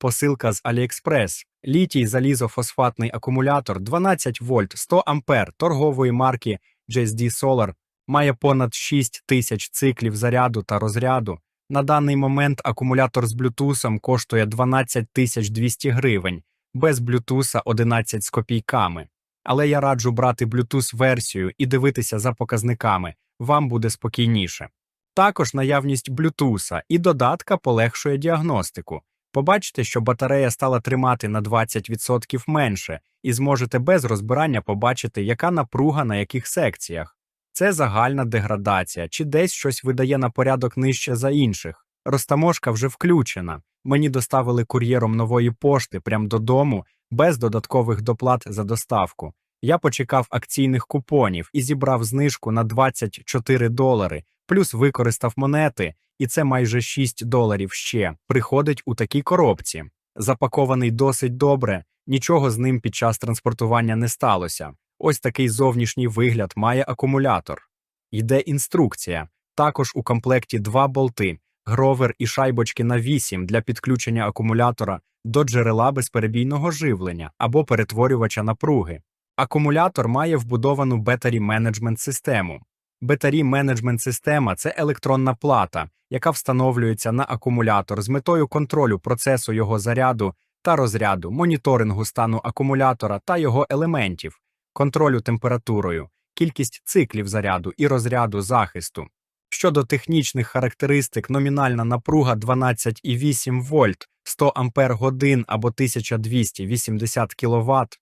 Посилка з AliExpress. Літій залізофосфатний акумулятор 12 вольт 100 ампер торгової марки JSD Solar має понад 6 тисяч циклів заряду та розряду. На даний момент акумулятор з блютусом коштує 12 тисяч 200 гривень, без блютуса 11 з копійками. Але я раджу брати Bluetooth версію і дивитися за показниками, вам буде спокійніше. Також наявність Bluetooth і додатка полегшує діагностику. Побачите, що батарея стала тримати на 20% менше, і зможете без розбирання побачити, яка напруга на яких секціях. Це загальна деградація, чи десь щось видає на порядок нижче за інших. Розтаможка вже включена. Мені доставили кур'єром нової пошти прямо додому, без додаткових доплат за доставку. Я почекав акційних купонів і зібрав знижку на 24 долари, плюс використав монети, і це майже 6 доларів ще приходить у такій коробці. Запакований досить добре, нічого з ним під час транспортування не сталося. Ось такий зовнішній вигляд має акумулятор. Йде інструкція. Також у комплекті два болти, гровер і шайбочки на 8 для підключення акумулятора до джерела безперебійного живлення або перетворювача напруги. Акумулятор має вбудовану Battery Management систему. Battery Management система це електронна плата, яка встановлюється на акумулятор з метою контролю процесу його заряду та розряду, моніторингу стану акумулятора та його елементів, контролю температурою, кількість циклів заряду і розряду захисту. Щодо технічних характеристик, номінальна напруга 12,8 вольт, 100 ампер годин або 1280 кВт,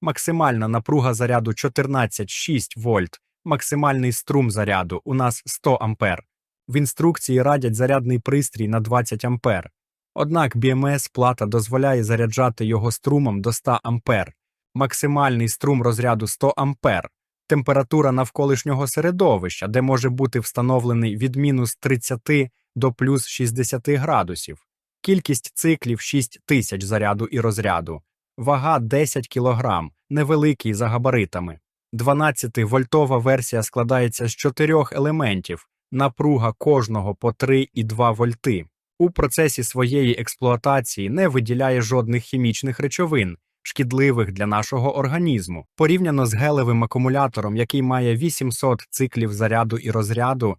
максимальна напруга заряду 14,6 вольт, максимальний струм заряду у нас 100 ампер. В інструкції радять зарядний пристрій на 20 ампер. Однак BMS плата дозволяє заряджати його струмом до 100 ампер, максимальний струм розряду 100 ампер, температура навколишнього середовища, де може бути встановлений від мінус 30 до плюс 60 градусів, кількість циклів 6 тисяч заряду і розряду, вага 10 кг, невеликий за габаритами. 12-вольтова версія складається з чотирьох елементів, напруга кожного по 3,2 вольти. У процесі своєї експлуатації не виділяє жодних хімічних речовин, шкідливих для нашого організму. Порівняно з гелевим акумулятором, який має 800 циклів заряду і розряду,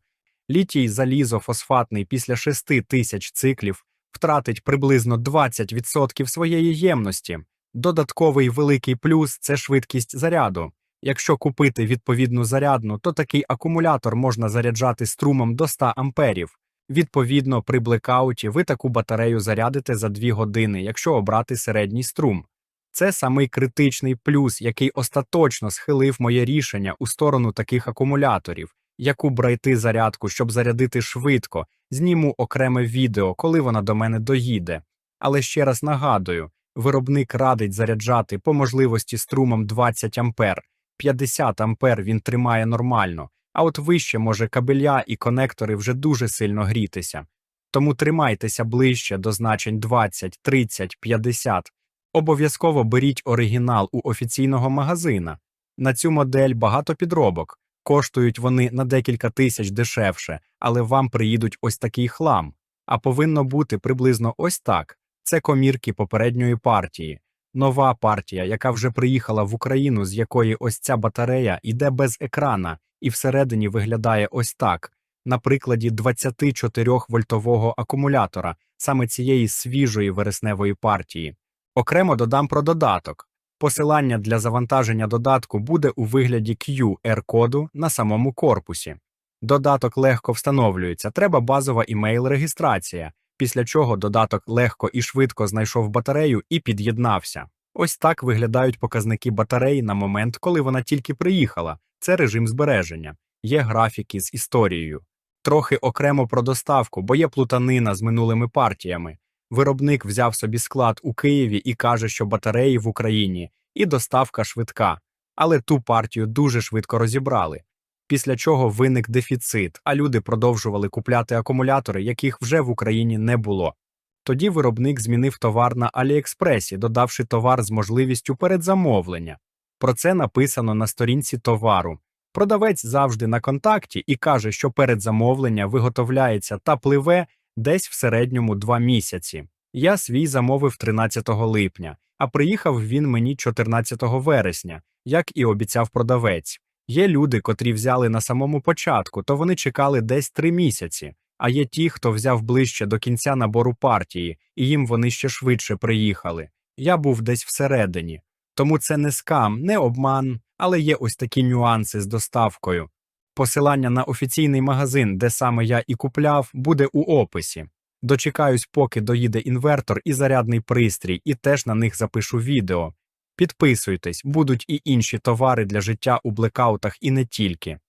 літій залізофосфатний після 6000 циклів втратить приблизно 20% своєї ємності. Додатковий великий плюс це швидкість заряду. Якщо купити відповідну зарядну, то такий акумулятор можна заряджати струмом до 100 амперів. Відповідно, при блекауті ви таку батарею зарядите за 2 години, якщо обрати середній струм. Це самий критичний плюс, який остаточно схилив моє рішення у сторону таких акумуляторів, яку брайти зарядку, щоб зарядити швидко, зніму окреме відео, коли вона до мене доїде. Але ще раз нагадую, виробник радить заряджати по можливості струмом 20 ампер, 50 ампер він тримає нормально, а от вище може кабеля і конектори вже дуже сильно грітися. Тому тримайтеся ближче до значень 20, 30, 50. Обов'язково беріть оригінал у офіційного магазина. На цю модель багато підробок. Коштують вони на декілька тисяч дешевше, але вам приїдуть ось такий хлам. А повинно бути приблизно ось так. Це комірки попередньої партії. Нова партія, яка вже приїхала в Україну, з якої ось ця батарея йде без екрана і всередині виглядає ось так, на прикладі 24-вольтового акумулятора, саме цієї свіжої вересневої партії. Окремо додам про додаток. Посилання для завантаження додатку буде у вигляді QR-коду на самому корпусі. Додаток легко встановлюється, треба базова імейл-регістрація, після чого додаток легко і швидко знайшов батарею і під'єднався. Ось так виглядають показники батареї на момент, коли вона тільки приїхала. Це режим збереження, є графіки з історією. Трохи окремо про доставку, бо є плутанина з минулими партіями. Виробник взяв собі склад у Києві і каже, що батареї в Україні і доставка швидка, але ту партію дуже швидко розібрали. Після чого виник дефіцит, а люди продовжували купляти акумулятори, яких вже в Україні не було. Тоді виробник змінив товар на Аліекспресі, додавши товар з можливістю передзамовлення. Про це написано на сторінці товару. Продавець завжди на контакті і каже, що передзамовлення виготовляється та пливе десь в середньому два місяці. Я свій замовив 13 липня, а приїхав він мені 14 вересня, як і обіцяв продавець. Є люди, котрі взяли на самому початку, то вони чекали десь три місяці. А є ті, хто взяв ближче до кінця набору партії, і їм вони ще швидше приїхали. Я був десь всередині. Тому це не скам, не обман, але є ось такі нюанси з доставкою. Посилання на офіційний магазин, де саме я і купляв, буде у описі. Дочекаюсь, поки доїде інвертор і зарядний пристрій, і теж на них запишу відео. Підписуйтесь, будуть і інші товари для життя у блекаутах і не тільки.